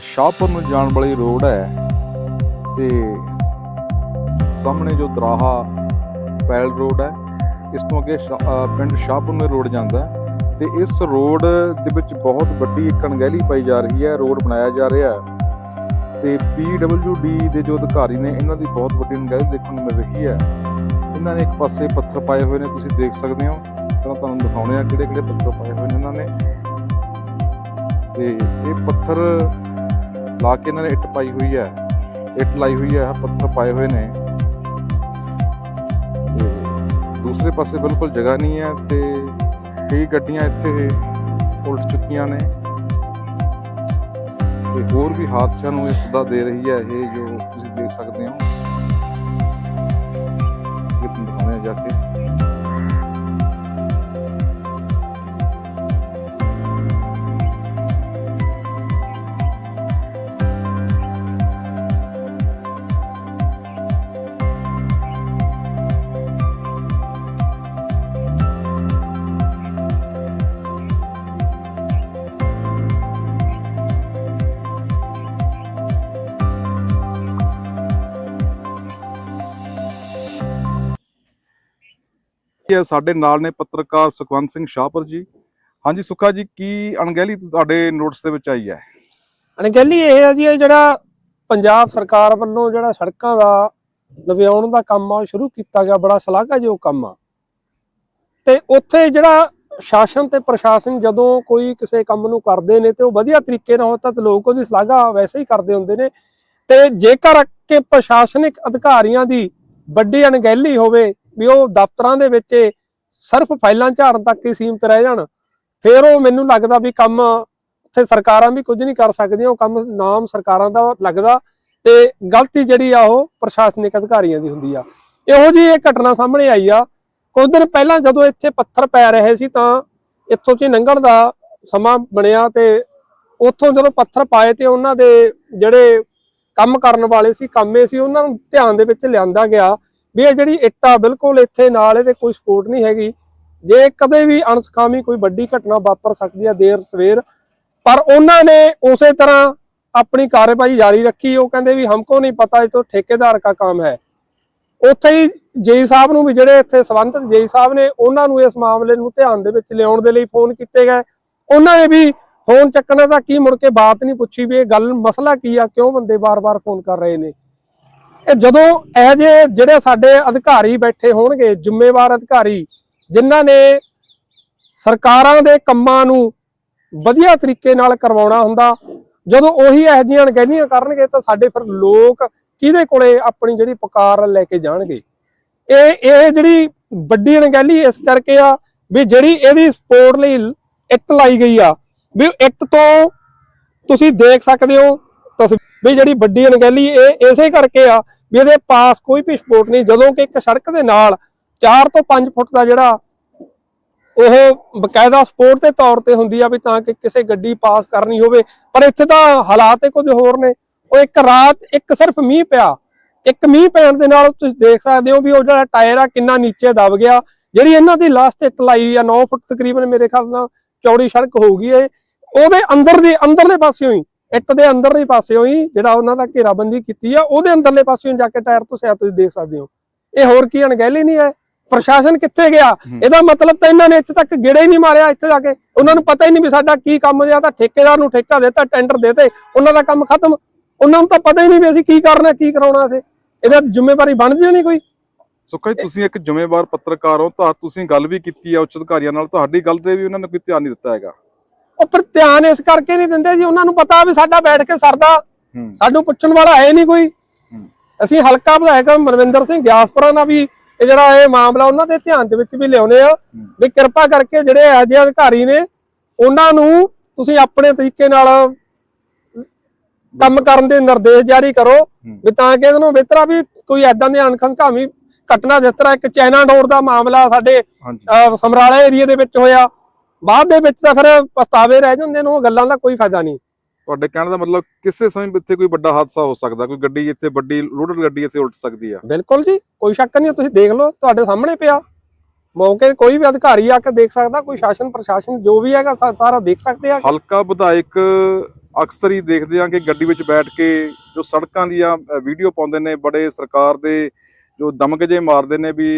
ਸ਼ਾਹਪੁਰ ਨੂੰ ਜਾਣ ਵਾਲੀ ਰੋਡ ਹੈ ਤੇ ਸਾਹਮਣੇ ਜੋ ਦਰਾਹਾ ਪੈਲ ਰੋਡ ਹੈ, ਇਸ ਤੋਂ ਅੱਗੇ ਸ਼ਾ- ਪਿੰਡ ਸ਼ਾਹਪੁਰ ਨੂੰ ਰੋਡ ਜਾਂਦਾ ਹੈ ਤੇ ਇਸ ਰੋਡ ਦੇ ਵਿੱਚ ਬਹੁਤ ਵੱਡੀ ਇੱਕ ਅਣਗਹਿਲੀ ਪਾਈ ਜਾ ਰਹੀ ਹੈ, ਰੋਡ ਬਣਾਇਆ ਜਾ ਰਿਹਾ ਹੈ ਤੇ PWD ਦੇ ਜੋ ਅਧਿਕਾਰੀ ਨੇ, ਇਹਨਾਂ ਦੀ ਬਹੁਤ ਵੱਡੀ ਅਣਗਹਿਲੀ ਦੇਖਣ ਨੂੰ ਮਿਲ ਰਹੀ ਹੈ। ਇਹਨਾਂ ਨੇ ਇੱਕ ਪਾਸੇ ਪੱਥਰ ਪਾਏ ਹੋਏ ਨੇ, ਤੁਸੀਂ ਦੇਖ ਸਕਦੇ ਹੋ। ਤਾਂ ਤੁਹਾਨੂੰ ਦਿਖਾਉਣੇ ਆ ਕਿਹੜੇ ਕਿਹੜੇ ਪੱਥਰ ਪਾਏ ਹੋਏ ਨੇ ਇਹਨਾਂ ਨੇ। ਤੇ ਇਹ ਪੱਥਰ ਲਾ ਕੇ ਇਹਨਾਂ ਨੇ ਇੱਟ ਪਾਈ ਹੋਈ ਹੈ। ਇੱਟ ਲਾਈ ਹੋਈ ਹੈ ਪੱਥਰ ਪਾਏ ਹੋਏ ਨੇ। ਦੂਸਰੇ ਪਾਸੇ ਬਿਲਕੁਲ ਜਗ੍ਹਾ ਨਹੀਂ ਹੈ ਤੇ ਕਈ ਗੱਡੀਆਂ ਇੱਥੇ ਉਲਟ ਚੁੱਕੀਆਂ ਨੇ। ਤੇ ਹੋਰ ਵੀ ਹਾਦਸਿਆਂ ਨੂੰ ਇਹ ਸੱਦਾ ਦੇ ਰਹੀ ਹੈ, ਇਹ ਜੋ ਤੁਸੀਂ ਦੇਖ ਸਕਦੇ ਹੋ। ਇਹ ਤੁਹਾਨੂੰ ਦਿਖਾਉਂਦੇ ਜਾ ਕੇ। ਇਹ ਸਾਡੇ ਨਾਲ ਨੇ ਪੱਤਰਕਾਰ ਸੁਖਵੰਤ ਸਿੰਘ ਸ਼ਾਹਪੁਰ ਜੀ। ਹਾਂਜੀ ਸੁੱਖਾ ਜੀ, ਕੀ ਅਣਗਹਿਲੀ ਤੁਹਾਡੇ ਨੋਟਿਸ ਦੇ ਵਿੱਚ ਆਈ ਹੈ? ਅਣਗਹਿਲੀ ਇਹ ਹੈ ਜੀ ਜਿਹੜਾ ਪੰਜਾਬ ਸਰਕਾਰ ਵੱਲੋਂ ਜਿਹੜਾ ਸੜਕਾਂ ਦਾ ਨਵਿਆਉਣ ਦਾ ਕੰਮ ਆ ਸ਼ੁਰੂ ਕੀਤਾ ਗਿਆ, ਬੜਾ ਸ਼ਲਾਘਾਯੋਗ ਕੰਮ ਆ। ਤੇ ਉੱਥੇ ਜਿਹੜਾ ਸ਼ਾਸਨ ਤੇ ਪ੍ਰਸ਼ਾਸਨ ਜਦੋਂ ਕੋਈ ਕਿਸੇ ਕੰਮ ਨੂੰ ਕਰਦੇ ਨੇ ਤੇ ਉਹ ਵਧੀਆ ਤਰੀਕੇ ਨਾਲ ਹੁੰਦਾ ਤੇ ਲੋਕ ਉਹਦੀ ਸ਼ਲਾਘਾ ਵੈਸੇ ਹੀ ਕਰਦੇ ਹੁੰਦੇ ਨੇ। ਤੇ ਜੇਕਰ ਕਿ ਪ੍ਰਸ਼ਾਸਨਿਕ ਅਧਿਕਾਰੀਆਂ ਦੀ ਵੱਡੀ ਅਣਗਹਿਲੀ ਹੋਵੇ ਵੀ ਉਹ ਦਫ਼ਤਰਾਂ ਦੇ ਵਿੱਚ ਸਿਰਫ ਫਾਈਲਾਂ ਝਾੜਨ ਤੱਕ ਹੀ ਸੀਮਤ ਰਹਿ ਜਾਣ। ਫਿਰ ਉਹ ਮੈਨੂੰ ਲੱਗਦਾ ਵੀ ਕੰਮ ਉੱਥੇ ਸਰਕਾਰਾਂ ਵੀ ਕੁਝ ਨਹੀਂ ਕਰ ਸਕਦੀਆਂ, ਉਹ ਕੰਮ ਨਾਮ ਸਰਕਾਰਾਂ ਦਾ ਲੱਗਦਾ ਤੇ ਗਲਤੀ ਜਿਹੜੀ ਆ ਉਹ ਪ੍ਰਸ਼ਾਸਨਿਕ ਅਧਿਕਾਰੀਆਂ ਦੀ ਹੁੰਦੀ ਆ। ਇਹੋ ਜੀ ਇਹ ਘਟਨਾ ਸਾਹਮਣੇ ਆਈ ਆ। ਕੁਝ ਦਿਨ ਪਹਿਲਾਂ ਜਦੋਂ ਇੱਥੇ ਪੱਥਰ ਪੈ ਰਹੇ ਸੀ ਤਾਂ ਇੱਥੋਂ ਦੀ ਲੰਘਣ ਦਾ ਸਮਾਂ ਬਣਿਆ ਤੇ ਉੱਥੋਂ ਜਦੋਂ ਪੱਥਰ ਪਾਏ ਤੇ ਉਹਨਾਂ ਦੇ ਜਿਹੜੇ ਕੰਮ ਕਰਨ ਵਾਲੇ ਸੀ, ਕੰਮੇ ਸੀ, ਉਹਨਾਂ ਨੂੰ ਧਿਆਨ ਦੇ ਵਿੱਚ ਲਿਆਂਦਾ ਗਿਆ ਵੀ ਇਹ ਜਿਹੜੀ ਇੱਟ ਆ ਬਿਲਕੁਲ ਇੱਥੇ ਨਾਲ ਇਹਦੇ ਕੋਈ ਸਪੋਰਟ ਨਹੀਂ ਹੈਗੀ। ਜੇ ਕਦੇ ਵੀ ਅਣਸਖਾਮੀ ਕੋਈ ਵੱਡੀ ਘਟਨਾ ਵਾਪਰ ਸਕਦੀ ਹੈ ਦੇਰ ਸਵੇਰ, ਪਰ ਉਹਨਾਂ ਨੇ ਉਸੇ ਤਰ੍ਹਾਂ ਆਪਣੀ ਕਾਰਵਾਈ ਜਾਰੀ ਰੱਖੀ। ਉਹ ਕਹਿੰਦੇ ਵੀ ਹਮਕੋ ਨਹੀਂ ਪਤਾ, ਇਹ ਤੋਂ ਠੇਕੇਦਾਰ ਦਾ ਕੰਮ ਹੈ। ਉੱਥੇ ਹੀ ਜੇਈ ਸਾਹਿਬ ਨੂੰ ਵੀ ਜਿਹੜੇ ਇੱਥੇ ਸੰਬੰਧਿਤ ਜੇਈ ਸਾਹਿਬ ਨੇ, ਉਹਨਾਂ ਨੂੰ ਇਸ ਮਾਮਲੇ ਨੂੰ ਧਿਆਨ ਦੇ ਵਿੱਚ ਲਿਆਉਣ ਦੇ ਲਈ ਫੋਨ ਕੀਤੇ ਗਏ। ਉਹਨਾਂ ਨੇ ਵੀ ਫੋਨ ਚੱਕਣਾ ਤਾਂ ਕੀ ਮੁੜ ਕੇ ਬਾਤ ਨਹੀਂ ਪੁੱਛੀ ਵੀ ਇਹ ਗੱਲ ਮਸਲਾ ਕੀ ਆ, ਕਿਉਂ ਬੰਦੇ ਵਾਰ ਵਾਰ ਫੋਨ ਕਰ ਰਹੇ ਨੇ? ਇਹ ਜਦੋਂ ਇਹ ਜੇ ਜਿਹੜੇ ਸਾਡੇ ਅਧਿਕਾਰੀ ਬੈਠੇ ਹੋਣਗੇ, ਜ਼ਿੰਮੇਵਾਰ ਅਧਿਕਾਰੀ, ਜਿਨ੍ਹਾਂ ਨੇ ਸਰਕਾਰਾਂ ਦੇ ਕੰਮਾਂ ਨੂੰ ਵਧੀਆ ਤਰੀਕੇ ਨਾਲ ਕਰਵਾਉਣਾ ਹੁੰਦਾ, ਜਦੋਂ ਉਹੀ ਇਹੋ ਜਿਹੀਆਂ ਅਣਗਹਿਲੀਆਂ ਕਰਨਗੇ, ਤਾਂ ਸਾਡੇ ਫਿਰ ਲੋਕ ਕਿਹਦੇ ਕੋਲੇ ਆਪਣੀ ਜਿਹੜੀ ਪੁਕਾਰ ਲੈ ਕੇ ਜਾਣਗੇ? ਇਹ ਇਹ ਜਿਹੜੀ ਵੱਡੀ ਅਣਗਹਿਲੀ ਇਸ ਕਰਕੇ ਆ ਵੀ ਜਿਹੜੀ ਇਹਦੀ ਸਪੋਰਟ ਲਈ ਇੱਟ ਲਾਈ ਗਈ ਆ, ਵੀ ਇੱਟ ਤੋਂ ਤੁਸੀਂ ਦੇਖ ਸਕਦੇ ਹੋ ਤਸ ਵੀ ਜਿਹੜੀ ਵੱਡੀ ਅਣਗਹਿਲੀ ਇਹ ਇਸੇ ਕਰਕੇ ਆ ਵੀ ਇਹਦੇ ਪਾਸ ਕੋਈ ਵੀ ਸਪੋਰਟ ਨਹੀਂ। ਜਦੋਂ ਕਿ ਇੱਕ ਸੜਕ ਦੇ ਨਾਲ 4 ਤੋਂ 5 ਫੁੱਟ ਦਾ ਜਿਹੜਾ ਉਹ ਬਕਾਇਦਾ ਸਪੋਰਟ ਦੇ ਤੌਰ ਤੇ ਹੁੰਦੀ ਆ ਵੀ ਤਾਂ ਕਿ ਕਿਸੇ ਗੱਡੀ ਪਾਸ ਕਰਨੀ ਹੋਵੇ। ਪਰ ਇੱਥੇ ਤਾਂ ਹਾਲਾਤ ਹੀ ਕੁਝ ਹੋਰ ਨੇ। ਉਹ ਇੱਕ ਰਾਤ ਇੱਕ ਸਿਰਫ ਮੀਂਹ ਪਿਆ। ਇੱਕ ਮੀਂਹ ਪੈਣ ਦੇ ਨਾਲ ਤੁਸੀਂ ਦੇਖ ਸਕਦੇ ਹੋ ਵੀ ਉਹ ਜਿਹੜਾ ਟਾਇਰ ਆ ਕਿੰਨਾ ਨੀਚੇ ਦਬ ਗਿਆ। ਜਿਹੜੀ ਇਹਨਾਂ ਦੀ ਲਾਸਟ ਇੱਟ ਲਾਈ ਆ 9 ਫੁੱਟ ਤਕਰੀਬਨ ਮੇਰੇ ਖਿਆਲ ਨਾਲ ਚੌੜੀ ਸੜਕ ਹੋਊਗੀ ਇਹ। ਉਹਦੇ ਅੰਦਰ ਦੇ ਅੰਦਰਲੇ ਪਾਸਿਓਂ ਹੀ ਇੱਟ ਦੇ ਅੰਦਰਲੇ ਪਾਸਿਓਂ ਹੀ ਜਿਹੜਾ ਉਹਨਾਂ ਦਾ ਘੇਰਾਬੰਦੀ ਕੀਤੀ ਆ ਉਹਦੇ ਅੰਦਰਲੇ ਪਾਸਿਓਂ ਜਾ ਕੇ ਟਾਇਰ ਤੋਂ ਸਿਆ ਤੁਸੀਂ ਦੇਖ ਸਕਦੇ ਹੋ। ਇਹ ਹੋਰ ਕੀ ਅਣਗਹਿਲੀ ਨਹੀਂ ਹੈ? ਪ੍ਰਸ਼ਾਸਨ ਕਿੱਥੇ ਗਿਆ? ਇਹਦਾ ਮਤਲਬ ਤਾਂ ਇਹਨਾਂ ਨੇ ਇੱਥੇ ਤੱਕ ਗੇੜਾ ਹੀ ਨਹੀਂ ਮਾਰਿਆ ਇੱਥੇ ਜਾ ਕੇ। ਉਹਨਾਂ ਨੂੰ ਪਤਾ ਹੀ ਨਹੀਂ ਵੀ ਸਾਡਾ ਕੀ ਕੰਮ ਜਿਆ ਤਾਂ ਠੇਕੇਦਾਰ ਨੂੰ ਠੇਕਾ ਦਿੱਤਾ ਟੈਂਡਰ ਦੇਤੇ ਉਹਨਾਂ ਦਾ ਕੰਮ ਖਤਮ। ਉਹਨਾਂ ਨੂੰ ਤਾਂ ਪਤਾ ਹੀ ਨਹੀਂ ਵੀ ਅਸੀਂ ਕੀ ਕਰਨਾ ਕੀ ਕਰਾਉਣਾ ਸੀ ਇਹਦਾ ਜ਼ਿੰਮੇਵਾਰੀ ਬਣਦੀ ਨਹੀਂ ਕੋਈ? ਸੁੱਖਾ ਜੀ ਤੁਸੀਂ ਇੱਕ ਜ਼ਿੰਮੇਵਾਰ ਪੱਤਰਕਾਰ ਹੋ ਤਾਂ ਤੁਸੀਂ ਗੱਲ ਵੀ ਕੀਤੀ ਹੈ ਉੱਚ ਅਧਿਕਾਰੀਆਂ ਨਾਲ ਤੁਹਾਡੀ ਗੱਲ ਤੇ ਵੀ ਉਹਨਾਂ ਨੇ ਕੋਈ ਧਿਆਨ ਨਹੀਂ ਦਿੱਤਾ ਹੈਗਾ। ਉਹ ਪਰ ਧਿਆਨ ਇਸ ਕਰਕੇ ਨਹੀਂ ਦਿੰਦੇ ਜੀ ਉਹਨਾਂ ਨੂੰ ਪਤਾ ਵੀ ਸਾਡਾ ਬੈਠ ਕੇ ਸਰਦਾ। ਸਾਨੂੰ ਪੁੱਛਣ ਵਾਲਾ ਹੈ ਨਹੀਂ ਕੋਈ। ਅਸੀਂ ਹਲਕਾ ਵਿਧਾਇਕ ਮਨਵਿੰਦਰ ਸਿੰਘ ਗਿਆਸਪੁਰਾ ਦਾ ਵੀ ਇਹ ਜਿਹੜਾ ਇਹ ਮਾਮਲਾ ਉਹਨਾਂ ਦੇ ਧਿਆਨ ਦੇ ਵਿੱਚ ਵੀ ਲਿਆਉਨੇ ਆ। ਵੀ ਕਿਰਪਾ ਕਰਕੇ ਜਿਹੜੇ ਅਜੇ ਅਧਿਕਾਰੀ ਨੇ ਉਹਨਾਂ ਨੂੰ ਤੁਸੀਂ ਆਪਣੇ ਤਰੀਕੇ ਨਾਲ ਕੰਮ ਕਰਨ ਦੇ ਨਿਰਦੇਸ਼ ਜਾਰੀ ਕਰੋ। ਵੀ ਤਾਂ ਕਿ ਇਹਨੂੰ ਬਿਹਤਰਾ ਵੀ ਕੋਈ ਐਦਾਂ ਦੀ ਅਣਖੰਕਾਵੀ ਘਟਨਾ ਜਿਸ ਤਰ੍ਹਾਂ ਇੱਕ ਚਾਈਨਾ ਡੋਰ ਦਾ ਮਾਮਲਾ ਸਾਡੇ ਸਮਰਾਲਾ ਏਰੀਆ ਦੇ ਵਿੱਚ ਹੋਇਆ ਬਾਅਦ ਦੇ ਵਿੱਚ ਤਾਂ ਫਿਰ ਪਛਤਾਵੇ ਰਹਿ ਜਾਂਦੇ ਨੇ ਉਹ ਗੱਲਾਂ ਦਾ ਕੋਈ ਫਾਇਦਾ ਨਹੀਂ। ਤੁਹਾਡੇ ਕਹਿਣ ਦਾ ਮਤਲਬ ਕਿਸੇ ਸਮੇਂ ਇੱਥੇ ਕੋਈ ਵੱਡਾ ਹਾਦਸਾ ਹੋ ਸਕਦਾ ਕੋਈ ਗੱਡੀ ਇੱਥੇ ਵੱਡੀ ਲੋਡਡ ਗੱਡੀ ਇੱਥੇ ਉਲਟ ਸਕਦੀ ਆ। ਬਿਲਕੁਲ ਜੀ ਕੋਈ ਸ਼ੱਕ ਨਹੀਂ ਤੁਸੀਂ ਦੇਖ ਲਓ ਤੁਹਾਡੇ ਸਾਹਮਣੇ ਪਿਆ। ਮੌਕੇ ਕੋਈ ਵੀ ਅਧਿਕਾਰੀ ਆ ਕੇ ਦੇਖ ਸਕਦਾ ਕੋਈ ਸ਼ਾਸਨ ਪ੍ਰਸ਼ਾਸਨ ਜੋ ਵੀ ਹੈਗਾ ਸਾਰਾ ਦੇਖ ਸਕਦੇ ਆ। ਹਲਕਾ ਵਿਧਾਇਕ ਅਕਸਰ ਹੀ ਦੇਖਦੇ ਆ ਕਿ ਗੱਡੀ ਵਿੱਚ ਬੈਠ ਕੇ ਜੋ ਸੜਕਾਂ ਦੀਆਂ ਵੀਡੀਓ ਪਾਉਂਦੇ ਨੇ ਬੜੇ ਸਰਕਾਰ ਦੇ ਜੋ ਦਮਕ ਜੇ ਮਾਰਦੇ ਨੇ ਵੀ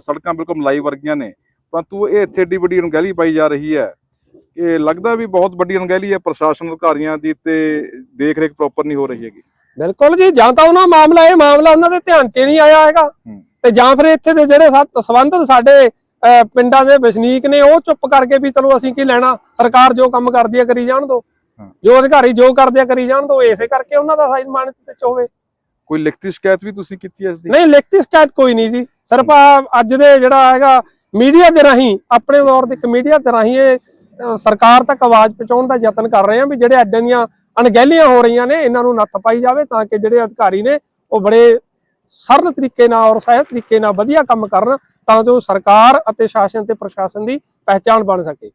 ਸੜਕਾਂ ਬਿਲਕੁਲ ਮਲਾਈ ਵਰਗੀਆਂ ਨੇ। ਪਰੰਤੂ ਇਹ ਇੱਥੇ ਏਡੀ ਵੱਡੀ ਅਣਗਹਿਲੀ ਪਾਈ ਜਾ ਰਹੀ ਹੈ ਕਿ ਲੱਗਦਾ ਵੀ ਬਹੁਤ ਵੱਡੀ ਅਣਗਹਿਲੀ ਹੈ ਪ੍ਰਸ਼ਾਸਨ ਅਧਿਕਾਰੀਆਂ ਦੀ ਤੇ ਦੇਖ ਰੇਖ ਪ੍ਰੋਪਰ ਨਹੀਂ ਹੋ ਰਹੀ ਹੈਗੀ। ਬਿਲਕੁਲ ਜੀ ਜਾਂ ਤਾਂ ਉਹਨਾਂ ਮਾਮਲਾ ਇਹ ਮਾਮਲਾ ਉਹਨਾਂ ਦੇ ਧਿਆਨ 'ਚ ਨਹੀਂ ਆਇਆ ਹੈਗਾ। ਤੇ ਜਾਂ ਫਿਰ ਇੱਥੇ ਦੇ ਜਿਹੜੇ ਸੰਬੰਧਿਤ ਸਾਡੇ ਪਿੰਡਾਂ ਦੇ ਵਸਨੀਕ ਨੇ ਉਹ ਚੁੱਪ ਕਰਕੇ ਵੀ ਚਲੋ ਅਸੀਂ ਕੀ ਲੈਣਾ ਸਰਕਾਰ ਜੋ ਕੰਮ ਕਰਦੀ ਹੈ ਕਰੀ ਜਾਣ ਹਾਂ। ਜੋ ਅਧਿਕਾਰੀ ਜੋ ਕਰਦੇ ਆ ਕਰੀ ਜਾਣ ਦਿਓ ਇਸੇ ਕਰਕੇ ਉਹਨਾਂ ਦਾ ਸਾਈਨ ਮਾਨਤ ਵਿੱਚ ਹੋਵੇ। ਕੋਈ ਲਿਖਤੀ ਸ਼ਿਕਾਇਤ ਵੀ ਤੁਸੀਂ ਕੀਤੀ ਹੈ ਇਸ ਦੀ? ਨਹੀਂ ਲਿਖਤੀ ਸ਼ਿਕਾਇਤ ਕੋਈ ਨਹੀਂ ਜੀ। ਸਿਰਫ ਅੱਜ ਦੇ ਜਿਹੜਾ ਹੈਗਾ ਮੀਡੀਆ ਦੇ ਰਾਹੀਂ, ਆਪਣੇ ਦੌਰ ਦੇ ਇੱਕ ਮੀਡੀਆ ਦੇ ਰਾਹੀਂ ਇਹ ਸਰਕਾਰ ਤੱਕ ਆਵਾਜ਼ ਪਹੁੰਚਾਉਣ ਦਾ ਯਤਨ ਕਰ ਰਹੇ ਆ ਵੀ ਜਿਹੜੇ ਐਡਾਂ ਦੀਆਂ ਅਣਗਹਿਲੀਆਂ ਹੋ ਰਹੀਆਂ ਨੇ, ਇਹਨਾਂ ਨੂੰ ਨੱਥ ਪਾਈ ਜਾਵੇ ਤਾਂ ਕਿ ਜਿਹੜੇ ਅਧਿਕਾਰੀ ਨੇ ਉਹ ਬੜੇ ਸਰਲ ਤਰੀਕੇ ਨਾਲ ਔਰ ਸਹਿਜ ਤਰੀਕੇ ਨਾਲ ਵਧੀਆ ਕੰਮ ਕਰਨ ਤਾਂ ਜੋ ਸਰਕਾਰ ਅਤੇ ਸ਼ਾਸਨ ਤੇ ਪ੍ਰਸ਼ਾਸਨ ਦੀ ਪਹਿਚਾਣ ਬਣ ਸਕੇ।